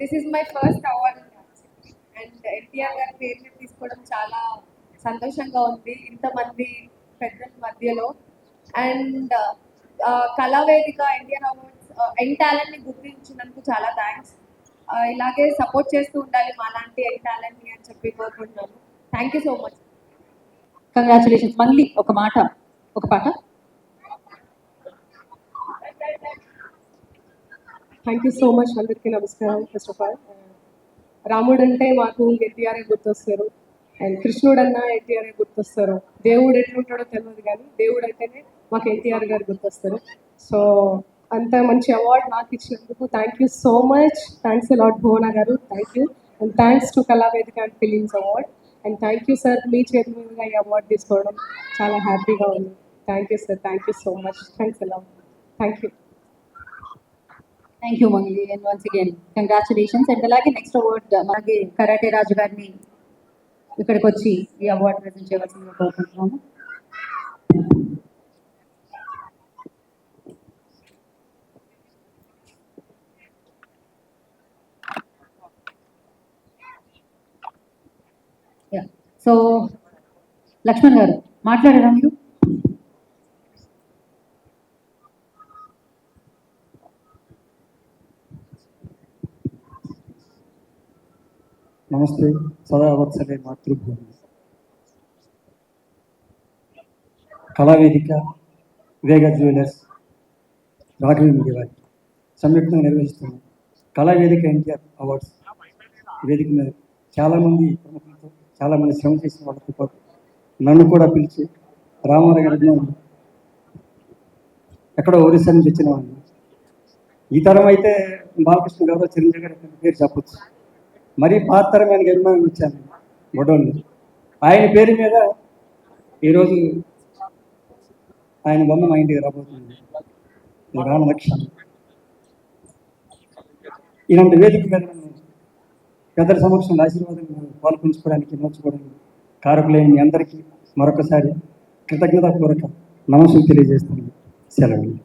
This is my first award and NTR గారి పేరు తీసుకోవడం చాలా సంతోషంగా ఉంది ఇంతమంది పెద్దల మధ్యలో. And uh, Kalavedika NTR awards ఎన్ టాలెంట్ని గుర్తించినందుకు చాలా థ్యాంక్స్ uh, ఇలాగే సపోర్ట్ చేస్తూ ఉండాలి మాలాంటి ఎన్ టాలెంట్ని అని చెప్పి కోరుకుంటున్నాను. Thank you so much congratulations మళ్ళీ ఒక మాట ఒక పాట. థ్యాంక్ యూ సో మచ్ అందరికీ నమస్కారం. ఫస్ట్ ఆఫ్ ఆల్ uh, రాముడు అంటే మాకు ఎన్టీఆర్ఏ గుర్తొస్తారు అండ్ కృష్ణుడు అన్న ఎన్టీఆర్ఏ గుర్తొస్తారు. దేవుడు ఎట్లుంటాడో తెలియదు కానీ దేవుడు అంటేనే మాకు ఎన్టీఆర్ గారు గుర్తొస్తారు. సో అంత మంచి అవార్డ్ నాకు ఇచ్చినందుకు thank you so much thanks lot Bhuvana గారు. Thank you and thanks to Kalavedika and films award and thank you sir మీ చేతి మీదుగా ఈ అవార్డు తీసుకోవడం చాలా హ్యాపీగా ఉంది. Thank you sir thank you so much thanks ఎలా thank you thank you Mangali and once again congratulations and అలాగే next award అలాగే కరాటే రాజు గారిని ఇక్కడికి వచ్చి ఈ అవార్డు ప్రజెంట్ చేయవలసిందిగా కోరుకుంటున్నాము. సో లక్ష్మణ్ గారు మాట్లాడారా మీరు? నమస్తే. సదావత్సలే మాతృభూమి. కళావేదిక వేగ జ్యువెలర్స్ రాఘవి వారి సంయుక్తంగా నిర్వహిస్తున్న కళావేదిక ఎన్టీఆర్ అవార్డ్స్ వేదిక మీద చాలామంది ప్రముఖులతో చాలామంది శ్రమ చేసిన వాళ్ళతో పాటు నన్ను కూడా పిలిచి రామారావు గారి ఎక్కడో ఒరిస్సా నుంచి వచ్చిన వాళ్ళు ఈ తరం అయితే బాలకృష్ణ గారు చిరంజీవి గారు పేరు చెప్పచ్చు. మరీ పాతరమైన అభిమానం వచ్చాను. గొడవలు ఆయన పేరు మీద ఈరోజు ఆయన బొమ్మ మా ఇంటికి రాబోతుంది. ఇది రామ ఇలాంటి వేదిక మీద పెద్దల సమక్షంలో ఆశీర్వాదం పాల్పంచుకోవడానికి నోచుకోవడానికి కారకులైన మీ అందరికీ మరొకసారి కృతజ్ఞతాపూర్వక నమస్సులు తెలియజేస్తున్నాను. సెలవు.